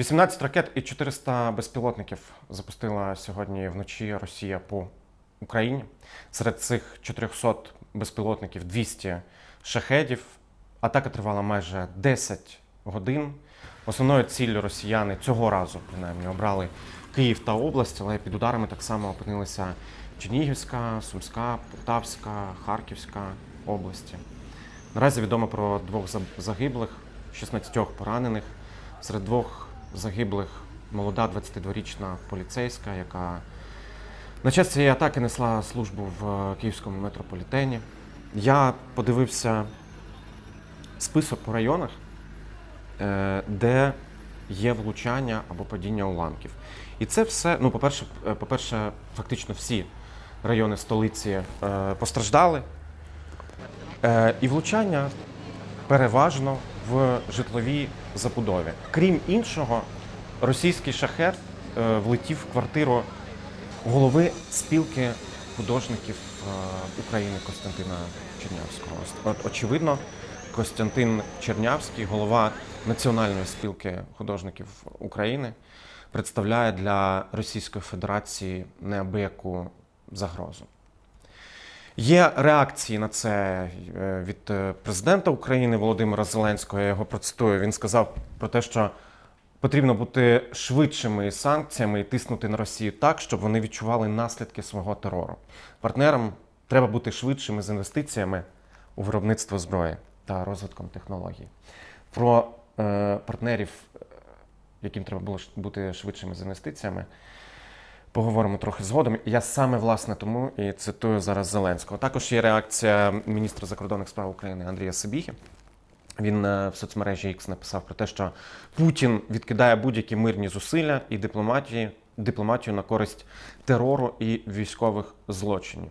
18 ракет і 400 безпілотників запустила сьогодні вночі Росія по Україні. Серед цих 400 безпілотників 200 шахедів. Атака тривала майже 10 годин. Основною ціллю росіяни цього разу, принаймні, обрали Київ та область, але під ударами так само опинилися Чернігівська, Сумська, Полтавська, Харківська області. Наразі відомо про двох загиблих, 16 поранених. Серед двох загиблих молода 22-річна поліцейська, яка на час цієї атаки несла службу в е, київському метрополітені. Я подивився список по районах, е, де є влучання або падіння уламків. І це все, ну, по-перше, е, по-перше, фактично всі райони столиці постраждали. І влучання переважно в житловій забудові. Крім іншого, російський шахет е, влетів в квартиру голови спілки художників е, України Костянтина Чернявського. Очевидно, Костянтин Чернявський, голова Національної спілки художників України, представляє для Російської Федерації неабияку загрозу. Є реакції на це е, від е, президента України Володимира Зеленського. Я його процитую. Він сказав про те, що потрібно бути швидшими санкціями і тиснути на Росію так, щоб вони відчували наслідки свого терору. Партнерам треба бути швидшими з інвестиціями у виробництво зброї та розвитком технологій. Про е, партнерів, е, яким треба було бути швидшими з інвестиціями, Поговоримо трохи згодом. Я саме власне тому і цитую зараз Зеленського. Також є реакція міністра закордонних справ України Андрія Сибіги. Він е, в соцмережі X написав про те, що Путін відкидає будь-які мирні зусилля і дипломатії, дипломатію на користь терору і військових злочинів.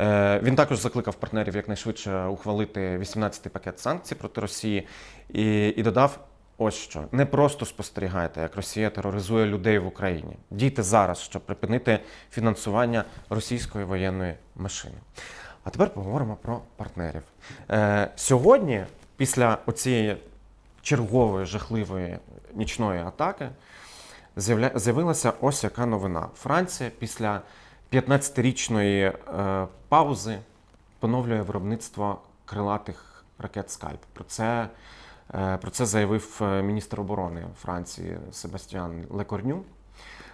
Е, Він також закликав партнерів якнайшвидше ухвалити 18-й пакет санкцій проти Росії і, і додав ось що: не просто спостерігайте, як Росія тероризує людей в Україні. Дійте зараз, щоб припинити фінансування російської воєнної машини. А тепер поговоримо про партнерів. Е, сьогодні, після оцієї чергової жахливої нічної атаки, з'явилася ось яка новина. Франція після 15-річної е, паузи поновлює виробництво крилатих ракет Скальп. Про це, про це заявив е, міністр оборони Франції Себастьян Лекорню.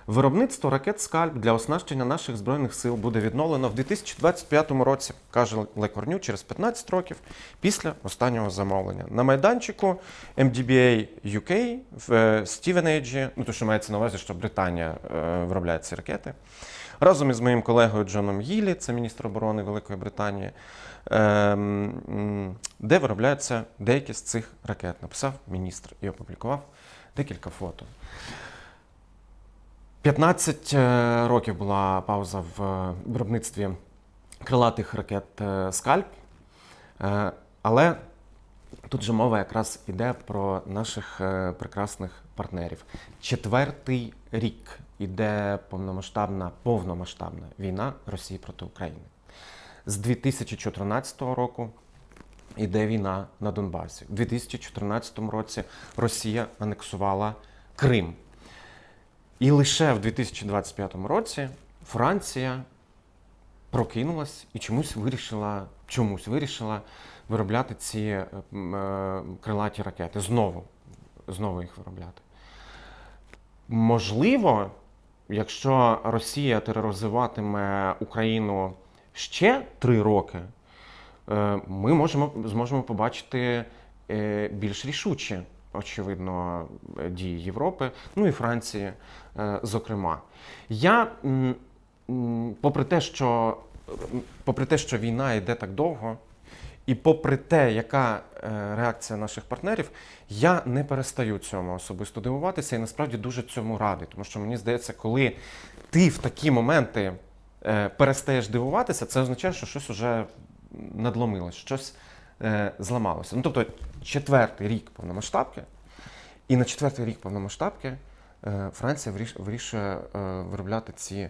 Виробництво ракет Скальп для оснащення наших збройних сил буде відновлено в 2025 році, каже Лекорню, через 15 років після останнього замовлення. На майданчику MDBA UK в е, Стівенейджі, ну то що мається на увазі, що Британія е, виробляє ці ракети. Разом із моїм колегою Джоном Гілі, це міністр оборони Великої Британії, ем, де виробляються деякі з цих ракет, написав міністр і опублікував декілька фото. 15 е, років була пауза в е, виробництві крилатих ракет е, Скальп. Але тут же мова якраз іде про наших прекрасних партнерів. Четвертий рік іде повномасштабна, повномасштабна війна Росії проти України. З 2014 року іде війна на Донбасі. У 2014 році Росія анексувала Крим. І лише в 2025 році Франція прокинулась і чомусь вирішила, чомусь вирішила виробляти ці е, е, крилаті ракети. Знову, знову їх виробляти. Можливо, якщо Росія тероризуватиме Україну ще три роки, е, ми можемо, зможемо побачити е, більш рішучі, очевидно, дії Європи, ну і Франції, е, зокрема. Я, попри те, що, попри те, що війна йде так довго, і попри те, яка е, реакція наших партнерів, я не перестаю цьому особисто дивуватися і насправді дуже цьому радий. Тому що мені здається, коли ти в такі моменти е, перестаєш дивуватися, це означає, що щось уже надломилось, щось е, зламалося. Ну тобто, четвертий рік повномасштабки, і на четвертий рік повномасштабки Франція вирішує виробляти ці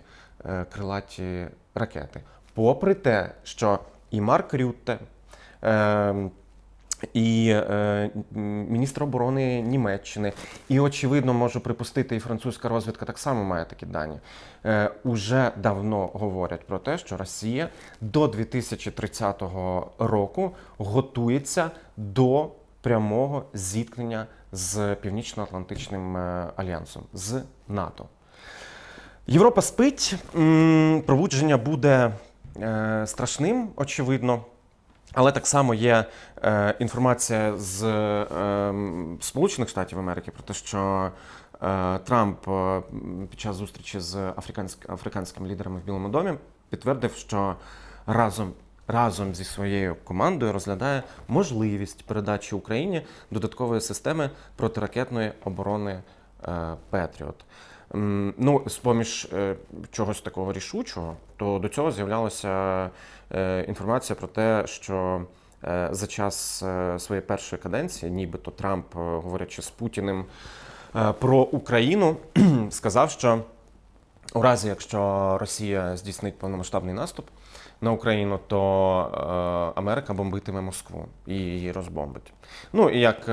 крилаті ракети. Попри те, що і Марк Рютте, і е, міністр оборони Німеччини, і очевидно можу припустити, і французька розвідка так само має такі дані. Е, уже давно говорять про те, що Росія до 2030 року готується до прямого зіткнення з Північно-Атлантичним е, альянсом з НАТО. Європа спить, пробудження буде страшним, очевидно. Але так само є е, інформація з е, Сполучених Штатів Америки про те, що е, Трамп е, під час зустрічі з африканськ, африканськими лідерами в Білому домі підтвердив, що разом, разом зі своєю командою розглядає можливість передачі Україні додаткової системи протиракетної оборони е, Петріот. Ну, з-поміж е, чогось такого рішучого, то до цього з'являлася е, інформація про те, що е, за час своєї першої каденції, нібито Трамп, говорячи з Путіним про Україну, сказав, що у разі, якщо Росія здійснить повномасштабний наступ на Україну, то Америка бомбитиме Москву і її розбомбить. Ну і як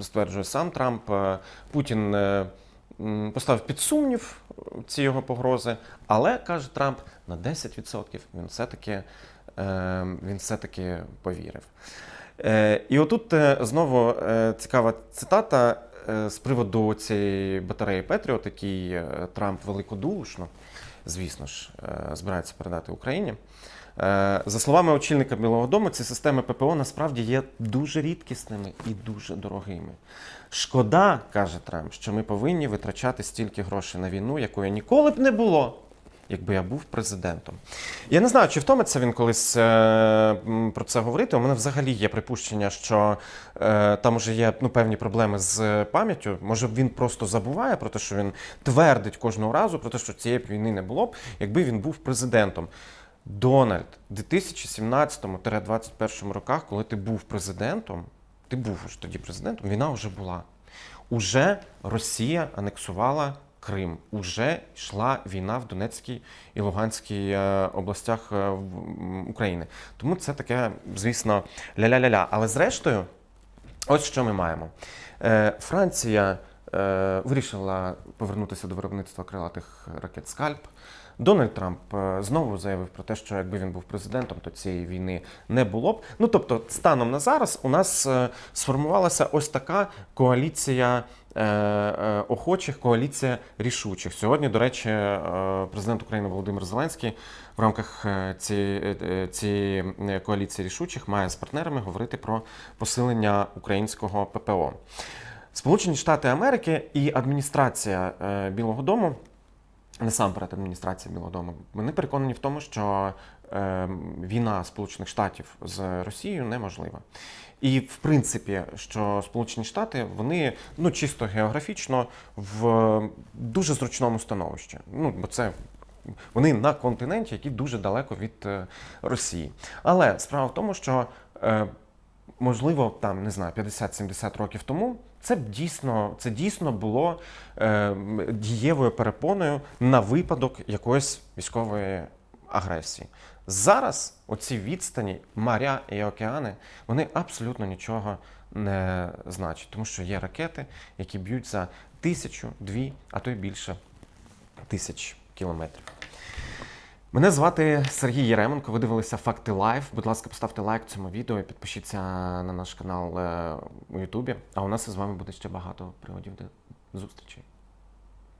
стверджує сам Трамп, Путін поставив під сумнів ці його погрози, але каже Трамп, на 10% він все-таки, е, він все-таки повірив. Е, І отут е, знову е, цікава цитата е, з приводу цієї батареї Петріот, який е, Трамп великодушно, звісно ж, е, збирається передати Україні. Е, За словами очільника Білого Дому, ці системи ППО насправді є дуже рідкісними і дуже дорогими. Шкода, каже Трамп, що ми повинні витрачати стільки грошей на війну, якої ніколи б не було, якби я був президентом. Я не знаю, чи втомиться він колись е, про це говорити. У мене взагалі є припущення, що е, там вже є ну, певні проблеми з пам'яттю. Може, він просто забуває про те, що він твердить кожного разу про те, що цієї війни не було б, якби він був президентом. Дональд, в 2017-2021 роках, коли ти був президентом, ти був ж тоді президентом, війна вже була. Уже Росія анексувала Крим, уже йшла війна в Донецькій і Луганській е, областях е, України. Тому це таке, звісно, ля-ля-ля-ля. Але зрештою, ось що ми маємо. Е, Франція вирішила повернутися до виробництва крилатих ракет Скальп. Дональд Трамп е, знову заявив про те, що якби він був президентом, то цієї війни не було б. Ну тобто, станом на зараз у нас е, сформувалася ось така коаліція. е, Охочих коаліція рішучих. Сьогодні, до речі, президент України Володимир Зеленський в рамках цієї, коаліції рішучих має з партнерами говорити про посилення українського ППО. Сполучені Штати Америки і адміністрація Білого Дому насамперед адміністрація Білого Дому, вони переконані в тому, що е, війна Сполучених Штатів з Росією неможлива. І в принципі, що Сполучені Штати вони ну чисто географічно в дуже зручному становищі. Ну бо це. Вони на континенті, який дуже далеко від е, Росії. Але справа в тому, що е, можливо, там не знаю, 50-70 років тому це дійсно, це дійсно було е, дієвою перепоною на випадок якоїсь військової агресії. Зараз оці відстані, моря і океани, вони абсолютно нічого не значать, тому що є ракети, які б'ють за тисячу, дві, а то й більше тисяч кілометрів. Мене звати Сергій Єременко. Ви дивилися Факти Лайф. Будь ласка, поставте лайк цьому відео і підпишіться на наш канал е, у Ютубі. А у нас із вами буде ще багато приводів до зустрічей.